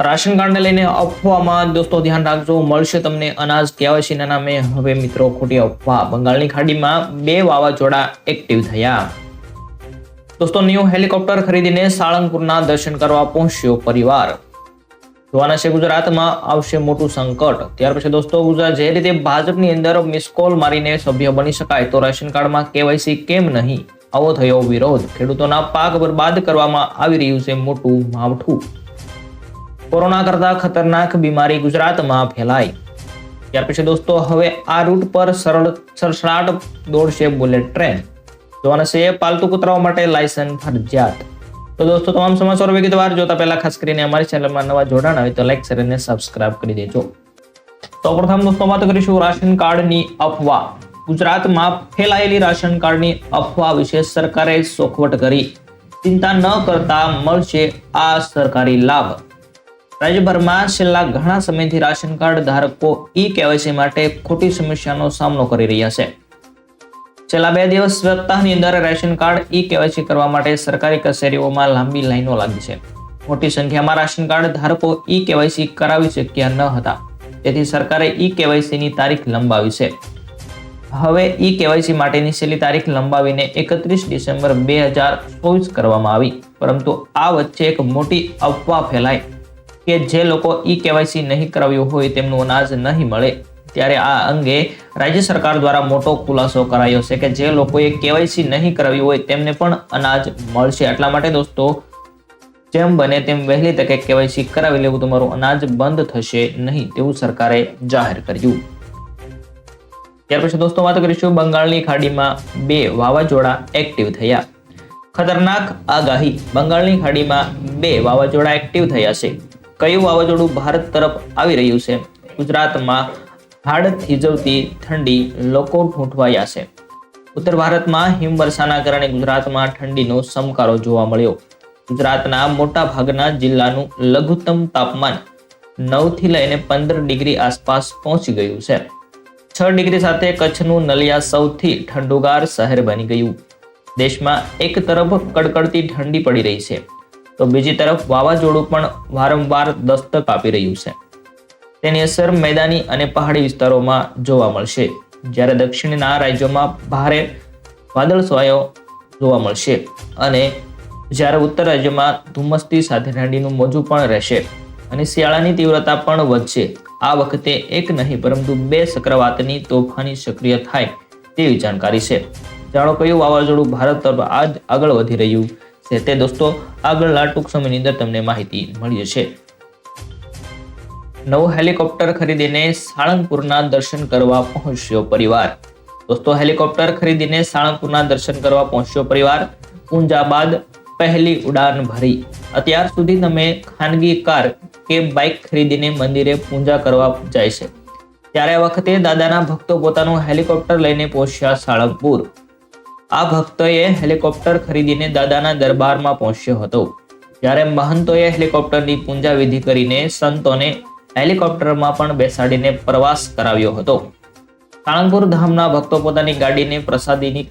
Ration કાર્ડને લઈને અફવામાં દોસ્તો ધ્યાન રાખજો, મળશે તમને અનાજ કેવાયસીના નામે. હવે મિત્રો, ખોટી અફવા. બંગાળની ખાડીમાં બે વાવાઝોડા એક્ટિવ થયા. દોસ્તો ન્યૂ હેલિકોપ્ટર ખરીદીને સાળંગપુરના દર્શન કરવા પહોંચ્યો પરિવાર. જોવાના છે ગુજરાતમાં આવશે મોટું સંકટ. ત્યાર પછી દોસ્તો, ગુજરાત જે રીતે ભાજપની અંદર મિસ કોલ મારીને સભ્ય બની શકાય, તો રાશન કાર્ડમાં કેવાયસી કેમ નહીં? આવો થયો વિરોધ. ખેડૂતોના પાક બરબાદ કરવામાં આવી રહ્યું છે મોટું માવઠું. કોરોના કરતા ખતરનાક બીમારી ગુજરાતમાં ફેલાઈ. ત્યાર પછી દોસ્તો, હવે આ રૂટ પર સરળ સરસરાટ દોડશે બુલેટ ટ્રેન. જોવાના છે પાલતુ કૂતરાઓ માટે લાયસન્સ ફરજિયાત. તો દોસ્તો, તમામ સમાચારો વિગતવાર જોતા પહેલા ખાસ કરીને અમારી ચેનલમાં નવા જોડાણ હોય તો લાઈક, શેર અને સબસ્ક્રાઇબ કરી દેજો. તો પ્રથમ દોસ્તો, વાત કરીશું રાશન કાર્ડની અફવા. ગુજરાતમાં ફેલાયેલી રાશન કાર્ડની અફવા વિશે સરકારે ચોખવટ કરી. ચિંતા ન કરતા મળશે આ સરકારી લાભ. રાજ્યભરમાં છેલ્લા ઘણા સમયથી રાશન કાર્ડ ધારકો ઈ કેવાયસી માટે ખોટી સમસ્યાનો સામનો કરી રહ્યા છે. છેલ્લા બે દિવસ સપ્તાહની અંદર રેશન કાર્ડ ઈ કેવાયસી કરવા માટે સરકારી કચેરીઓમાં લાંબી લાઈનો લાગી છે. મોટી સંખ્યામાં રાશન કાર્ડ ધારકો ઈ કેવાયસી કરાવી શક્યા ન હતા. તેથી સરકારે ઈ કેવાયસીની તારીખ લંબાવી છે. હવે ઈ કેવાયસી માટેની છેલ્લી તારીખ લંબાવીને એકત્રીસ ડિસેમ્બર બે હજાર ચોવીસ કરવામાં આવી. પરંતુ આ વચ્ચે એક મોટી અફવા ફેલાઈ. કે જે લોકો ઈ કેવાયસી નહીં કરાવ્યું હોય તેમનું અનાજ નહીં મળે, ત્યારે આ અંગે રાજ્ય સરકાર દ્વારા મોટો ખુલાસો કરાયો છે કે જે લોકોએ કેવાયસી નહીં કરાવ્યું હોય તેમને પણ અનાજ મળશે. એટલા માટે દોસ્તો, જેમ બને તેમ વહેલી તકે કેવાયસી કરાવી લેવું તમારું અનાજ બંધ થશે નહીં તેવું સરકારે જાહેર કર્યું. ત્યાર પછી દોસ્તો વાત કરીશું બંગાળની ખાડીમાં બે વાવાઝોડા એક્ટિવ થયા. ખતરનાક આગાહી, બંગાળની ખાડીમાં બે વાવાઝોડા એક્ટિવ થયા છે. કયું વાવાઝોડું ભારત તરફ આવી રહ્યું છે? ગુજરાતમાં હાડ થીજવતી ઠંડી લોકો ઠૂંઠવાયા છે. ઉત્તર ભારતમાં હિમવર્ષાના કારણે ગુજરાતમાં ઠંડીનો સમકારો જોવા મળ્યો. ગુજરાતના મોટા ભાગના જિલ્લાનું લઘુત્તમ તાપમાન નવથી લઈને પંદર ડિગ્રી આસપાસ પહોંચી ગયું છે. છ ડિગ્રી સાથે કચ્છનું નલિયા સૌથી ઠંડુગાર શહેર બની ગયું. દેશમાં એક તરફ કડકડતી ઠંડી પડી રહી છે. તો બીજી તરફ વાવાઝોડું પણ વારંવાર દસ્તક આપી રહ્યું છે. તેની અસર મેદાની અને પહાડી વિસ્તારોમાં જોવા મળશે. જ્યારે દક્ષિણના રાજ્યોમાં ભારે વાદળછાયો જોવા મળશે અને જ્યારે ઉત્તર રાજ્યોમાં ધુમ્મસથી સાથે ઠંડીનું મોજું પણ રહેશે અને શિયાળાની તીવ્રતા પણ વધશે. આ વખતે એક નહીં, પરંતુ બે ચક્રવાતની તોફાની સક્રિય થાય તેવી જાણકારી છે. જાણો કયું વાવાઝોડું ભારત તરફ આજ આગળ વધી રહ્યું છે. તે દોસ્તો આગળના ટૂંક સમયની અંદર તમને માહિતી મળી જશે. નવું હેલિકોપ્ટર ખરીદીને સાળંગપુરના દર્શન કરવા પહોંચ્યો પરિવાર. દોસ્તો, હેલિકોપ્ટર ખરીદીને સાળંગપુરના દર્શન કરવા પહોંચ્યો પરિવાર. ઊંઝા બાદ પહેલી ઉડાન ભરી. અત્યાર સુધી તમે ખાનગી કાર કે બાઇક ખરીદીને મંદિરે પૂજા કરવા જાય છે. ત્યારે વખતે દાદાના ભક્તો પોતાનું હેલિકોપ્ટર લઈને પહોંચ્યા સાળંગપુર. આ ભક્તોએ હેલિકોપ્ટર ખરીદીને દાદાના દરબારમાં પહોંચ્યો હતો. જ્યારે મહંતોએ હેલિકોપ્ટરની પૂજા વિધિ કરીને સંતોને હેલિકોપ્ટરમાં પણ બેસાડીને પ્રવાસ કરાવ્યો હતો. સાળંગપુર ધામના ભક્તો પોતાની ગાડીને પ્રસાદીની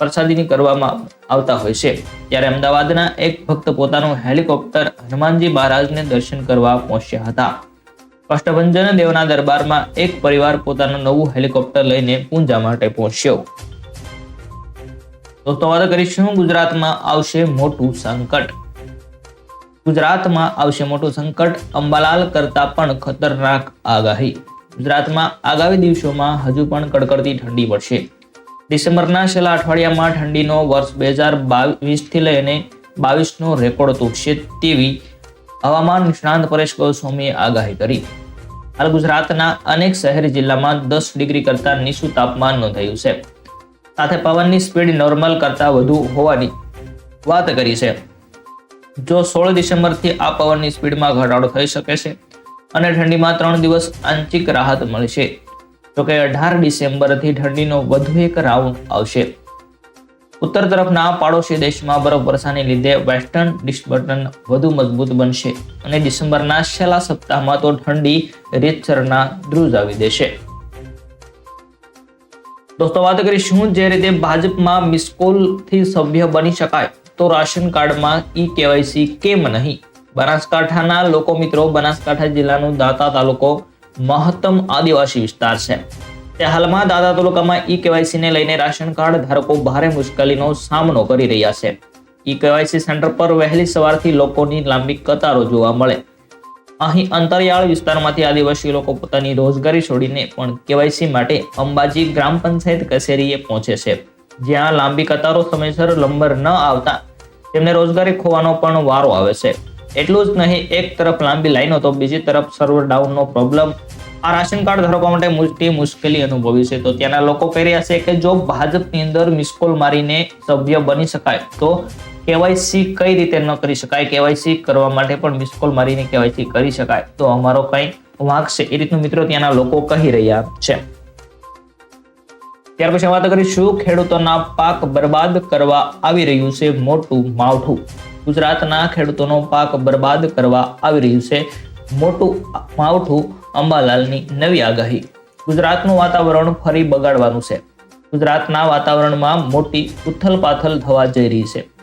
પ્રસાદીની કરવામાં આવતા હોય છે. ત્યારે અમદાવાદના એક ભક્ત પોતાનું હેલિકોપ્ટર હનુમાનજી મહારાજને દર્શન કરવા પહોંચ્યા હતા. કષ્ટભંજન દેવના દરબારમાં એક પરિવાર પોતાનું નવું હેલિકોપ્ટર લઈને પૂજા માટે પહોંચ્યો. દોસ્તો વાત કરીશું, ગુજરાતમાં આવશે મોટું સંકટ. ગુજરાતમાં આવશે મોટું સંકટ, અંબાલાલ કરતા પણ ખતરનાક આગાહી. ગુજરાતમાં આગામી દિવસોમાં હજુ પણ કડકડતી ઠંડી પડશે. ડિસેમ્બરના છેલ્લા અઠવાડિયામાં ઠંડીનો વર્ષ બે હજાર બાવીસથી લઈને બાવીસનો રેકોર્ડ તૂટશે તેવી હવામાન નિષ્ણાંત પરેશ ગોસ્વામીએ આગાહી કરી. હાલ ગુજરાતના અનેક શહેરી જિલ્લામાં દસ ડિગ્રી કરતા નીચું તાપમાન નોંધાયું છે. સાથે પવનની સ્પીડ નોર્મલ કરતાં વધુ હોવાની વાત કરી છે. જો સોળ ડિસેમ્બરથી આ પવનની સ્પીડમાં ઘટાડો થઈ શકે છે અને ઠંડીમાં ત્રણ દિવસ આંશિક રાહત મળશે. જોકે અઢાર ડિસેમ્બરથી ઠંડીનો વધુ એક રાઉન્ડ આવશે. ઉત્તર તરફના પાડોશી દેશમાં બરફ વર્ષાને લીધે વેસ્ટર્ન ડિસ્ટર્બન વધુ મજબૂત બનશે અને ડિસેમ્બરના છેલ્લા સપ્તાહમાં તો ઠંડી રીતસરના ધ્રુજાવી દેશે. દોસ્તો, વાત કરીશું જે રીતે ભાજપમાં મિસકોલથી સભ્ય બની શકાય તો રાશન કાર્ડમાં ઈ કેવાયસી કેમ નહીં? બનાસકાંઠાના લોકો મિત્રો, બનાસકાંઠા જિલ્લાનું દાતા તાલુકો મહત્તમ આદિવાસી વિસ્તાર છે. તે હાલમાં દાદા તાલુકામાં ઈ કેવાયસીને લઈને રાશન કાર્ડ ધારકો ભારે મુશ્કેલીનો સામનો કરી રહ્યા છે. ઈ કેવાયસી સેન્ટર પર વહેલી સવારથી લોકોની લાંબી કતારો જોવા મળે. અહીં અંતરિયાળ વિસ્તારમાંથી આદિવાસી લોકો પોતાની રોજગારી છોડીને પણ કેવાયસી માટે અંબાજી ગ્રામ પંચાયત કચેરીએ પહોંચે છે. જ્યાં લાંબી કતારો સમયસર લંબર ન આવતા તેમને રોજગારી ખોવાનો પણ વારો આવે છે. એટલું જ નહીં, એક તરફ લાંબી લાઈનો તો બીજી તરફ સર્વર ડાઉનનો પ્રોબ્લેમ આ રાશન કાર્ડ ધારકો માટે મોટી મુશ્કેલી અનુભવી છે. તો ત્યાંના લોકો કહી રહ્યા છે કે જો ભાજપની અંદર મિસકોલ મારીને સભ્ય બની શકાય, તો કેવાયસી કઈ રીતે ન કરી શકાય, કેવાયસી કરવા માટે પણ મિસકોલ મારીને કેવાયસી કરી શકાય. તો અમારો કઈ વાંક છે. એ રીતનું મિત્રો ત્યાંના લોકો કહી રહ્યા છે. ત્યાર પછી વાત કરીશું ખેડૂતોના પાક બરબાદ કરવા આવી રહ્યું છે મોટું માવઠું. ગુજરાતના ખેડૂતોનો પાક બરબાદ કરવા આવી રહ્યું છે મોટું માવઠું અંબાલાલની નવી આગાહી. ગુજરાતનું વાતાવરણ ફરી બગાડવાનું છે. ગુજરાતના વાતાવરણમાં મોટી ઉથલપાથલ થવા જઈ રહી છે.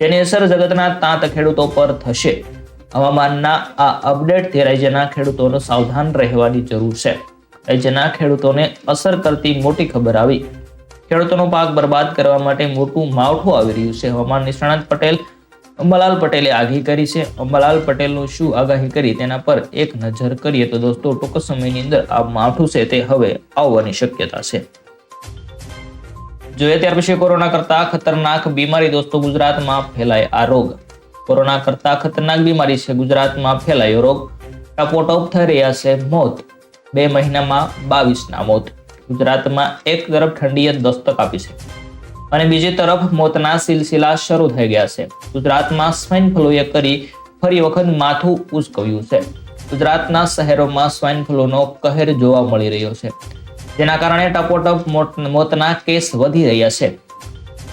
તેની અસર જગતના તાંત ખેડૂતો પર થશે. હવામાનના આ અપડેટથી રાજ્યના ખેડૂતોને સાવધાન રહેવાની જરૂર છે. રાજ્યના ખેડૂતોને અસર કરતી મોટી ખબર આવી. ખેડૂતોનો પાક બરબાદ કરવા માટે મોટું માવઠું આવી રહ્યું છે. હવામાન નિષ્ણાત પટેલ, અંબાલાલ પટેલે આગાહી કરી છે. અંબાલાલ પટેલનું શું આગાહી કરી તેના પર એક નજર કરીએ તો દોસ્તો ટૂંક સમયની અંદર આ માવઠું છે તે હવે આવવાની શક્યતા છે. જોઈએ ત્યાર પછી કોરોના કરતા ખતરનાક બીમારી દોસ્તો ગુજરાતમાં ફેલાય આ રોગ. કોરોના કરતા ખતરનાક બીમારી છે ગુજરાતમાં ફેલાયો રોગ. ટપોટપ થઈ રહ્યા છે મોત. બે મહિનામાં બાવીસના મોત. ગુજરાતમાં એક તરફ ઠંડીએ દસ્તક આપી છે અને બીજી તરફ મોતના સિલસિલા શરૂ થઈ ગયા છે. ગુજરાતમાં સ્વાઇન ફ્લુએ કરી ફરી વખત માથું ઉચકવ્યું છે. ગુજરાતના શહેરોમાં સ્વાઇન ફ્લૂનો કહેર જોવા મળી રહ્યો છે. જેના કારણે ટપોટપ મોતના કેસ વધી રહ્યા છે.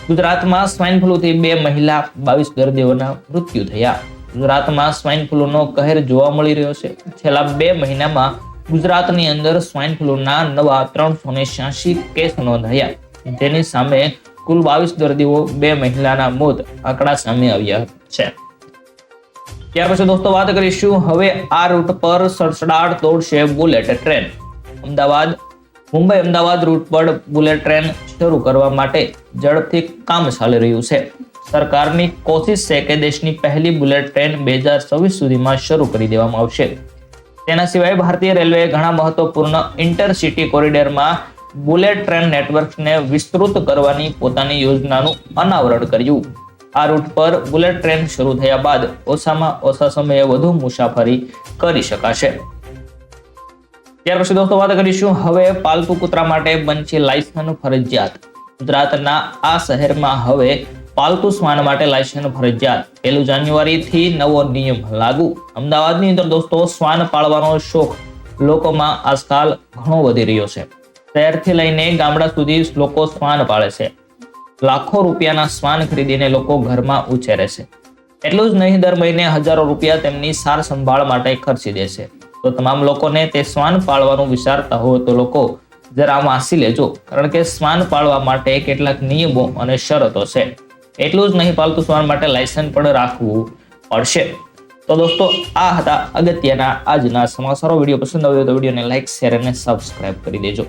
ગુજરાતમાં સ્વાઇન ફ્લૂથી બે મહિલા બાવીસ દર્દીઓના મૃત્યુ થયા. ગુજરાતમાં સ્વાઇન ફ્લૂનો કહેર જોવા મળી રહ્યો છે. છેલ્લા બે મહિનામાં ગુજરાતની અંદર સ્વાઇન ફ્લૂના નવા ત્રણસો ને છ્યાસી કેસ નોંધાયા. જેની સામે કુલ બાવીસ દર્દીઓ બે મહિલાના મોત આંકડા સામે આવ્યા છે. ત્યાર પછી દોસ્તો વાત કરીશું હવે આ રૂટ પર સડસડાટ દોડશે bullet train. Ahmedabad Mumbai Ahmedabad route પર બુલેટ ટ્રેન શરૂ કરવા માટે ઝડપથી કામ ચાલી રહ્યું છે. સરકારની કોશિશ છે કે દેશની પહેલી બુલેટ ટ્રેન બે હજાર છવ્વીસ સુધીમાં શરૂ કરી દેવામાં આવશે. તેના સિવાય ભારતીય રેલવેએ ઘણા મહત્વપૂર્ણ ઇન્ટરસિટી કોરિડોરમાં બુલેટ ટ્રેન નેટવર્કને વિસ્તૃત કરવાની પોતાની યોજનાનું અનાવરણ કર્યું. આ રૂટ પર બુલેટ ટ્રેન શરૂ થયા બાદ ઓછામાં ઓછા સમયે વધુ મુસાફરી કરી શકાશે. ત્યાર પછી દોસ્તો વાત કરીશું હવે પાલતુ કૂતરા માટે બનશે લાયસન્સ ફરજિયાત. ગુજરાતના આ શહેરમાં હવે પાલતુ શ્વાન માટે લાયસન્સ ફરજિયાત. પહેલું જાન્યુઆરી થી નવો નિયમ લાગુ. અમદાવાદની અંદર દોસ્તો શ્વાન પાળવાનો શોખ લોકોમાં આજકાલ ઘણો વધી રહ્યો છે. શહેરથી લઈને ગામડા સુધી લોકો શ્વાન પાળે છે. લાખો રૂપિયાના શ્વાન ખરીદીને લોકો ઘરમાં ઉછેરે છે. એટલું જ નહીં, દર મહિને હજારો રૂપિયા તેમની સાર સંભાળ માટે ખર્ચી દેશે તો તમામ લોકોને તે શ્વાન પાળવાનું વિચારતા હોય તો લોકો જરા વાંચી લેજો. કારણ કે શ્વાન પાળવા માટે કેટલાક નિયમો અને શરતો છે. એટલું જ નહીં પાલતુ શ્વાન માટે લાયસન્સ પણ રાખવું પડશે. તો દોસ્તો, આ હતા અગત્યના આજના સમાચારો. વીડિયો પસંદ આવ્યો તો વિડીયોને લાઈક શેર અને સબસ્ક્રાઇબ કરી દેજો.